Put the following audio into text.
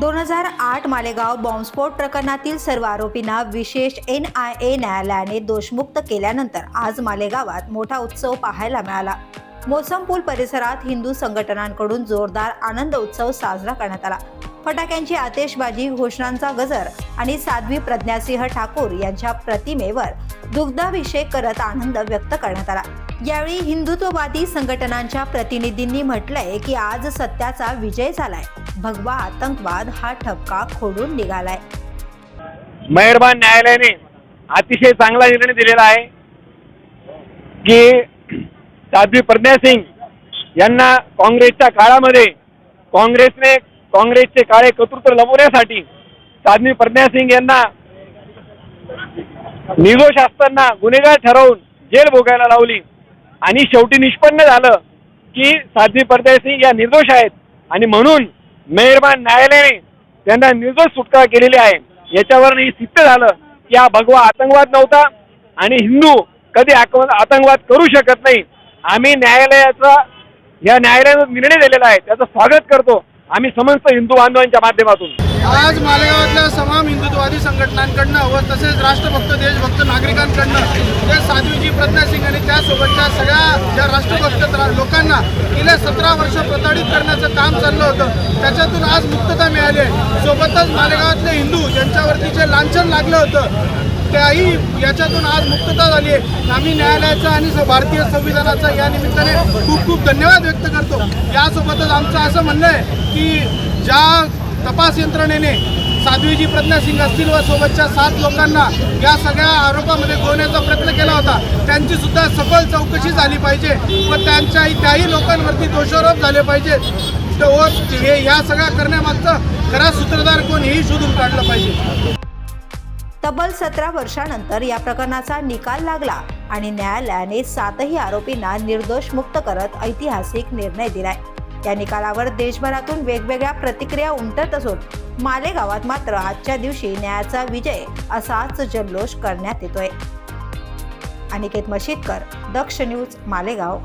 दोन हजार आठ मालेगाव बॉम्बस्फोट प्रकरणातील सर्व आरोपींना विशेष एन आय ए न्यायालयाने दोषमुक्त केल्यानंतर आज मालेगावात मोठा उत्सव पाहायला मिळाला. मोसम पूल परिसरात हिंदू संघटनांकडून जोरदार आनंद उत्सव साजरा करण्यात आला. फटाक्यांची आतिषबाजी घोषणांचा गजर आणि साध्वी प्रज्ञासिंह ठाकूर यांच्या प्रतिमेवर दुग्धाभिषेक करत आनंद व्यक्त करण्यात आला. यावेळी हिंदुत्ववादी संघटनांच्या प्रतिनिधींनी म्हटलंय की आज सत्याचा विजय झालाय. भगवा आतंकवाद हा ठपका खोडून निघालाय. मेहरबान न्यायालयाने अतिशय चांगला निर्णय दिलेला आहे की साध्वी प्रज्ञा सिंग यांना काँग्रेसच्या काळामध्ये काँग्रेसने काँग्रेसचे काळे कतृत्व लपवण्यासाठी साध्वी प्रज्ञा सिंग यांना निर्दोष असताना गुन्हेगार ठरवून जेल भोगायला लावली. आणि शेवटी निष्पन्न झालं की साध्वी प्रज्ञा सिंग या निर्दोष आहेत. आणि म्हणून मेहरबान न्यायालयाने त्यांना निर्दोष सुटका केलेली आहे. याच्यावर हे सिद्ध झालं की हा भगवा आतंकवाद नव्हता आणि हिंदू कधी आतंकवाद करू शकत नाही. आम्ही न्यायालयाचा या न्यायालयाने निर्णय दिलेला आहे. त्याचं स्वागत करतो. आम्ही समस्त हिंदू बांधवांच्या माध्यमातून. आज मालेगावातल्या तमाम हिंदुत्ववादी संघटनांकडनं व तसेच राष्ट्रभक्त देशभक्त नागरिकांकडनं त्या साध्वीजी प्रज्ञा सिंग आणि त्यासोबतच्या सगळ्या ज्या राष्ट्रभक्त लोकांना गेल्या सतरा वर्ष प्रताडित करण्याचं काम चाललं होतं त्याच्यातून आज मुक्तता मिळाली आहे. सोबतच मालेगावातले हिंदू ज्यांच्यावरती जे लांछन लागलं होतं त्याही याच्यातून आज मुक्तता झाली आहे. आम्ही न्यायालयाचा आणि भारतीय संविधानाचा या निमित्ताने खूप खूप धन्यवाद व्यक्त करतो. यासोबतच आमचं असं म्हणणं आहे की ज्या तपास यंत्रणेने साध्वीजी प्रज्ञा सिंग असतील व सोबतच्या सात लोकांना या सगळ्या आरोपामध्ये गोवण्याचा प्रयत्न केला होता त्यांची सुद्धा सफल चौकशी झाली पाहिजे व त्यांच्या त्याही लोकांवरती दोषारोप झाले पाहिजेत व हे या सगळ्या करण्यामागचं खरा सूत्रधार कोण हेही शोधून काढलं पाहिजे. तब्बल सतरा वर्षानंतर या प्रकरणाचा निकाल लागला आणि न्यायालयाने सातही आरोपींना निर्दोष मुक्त करत ऐतिहासिक निर्णय दिलाय. या निकालावर देशभरातून वेगवेगळ्या प्रतिक्रिया उमटत असून मालेगावात मात्र आजच्या दिवशी न्यायाचा विजय असाच जल्लोष करण्यात येतोय. अनिकेत मशीदकर दक्ष न्यूज मालेगाव.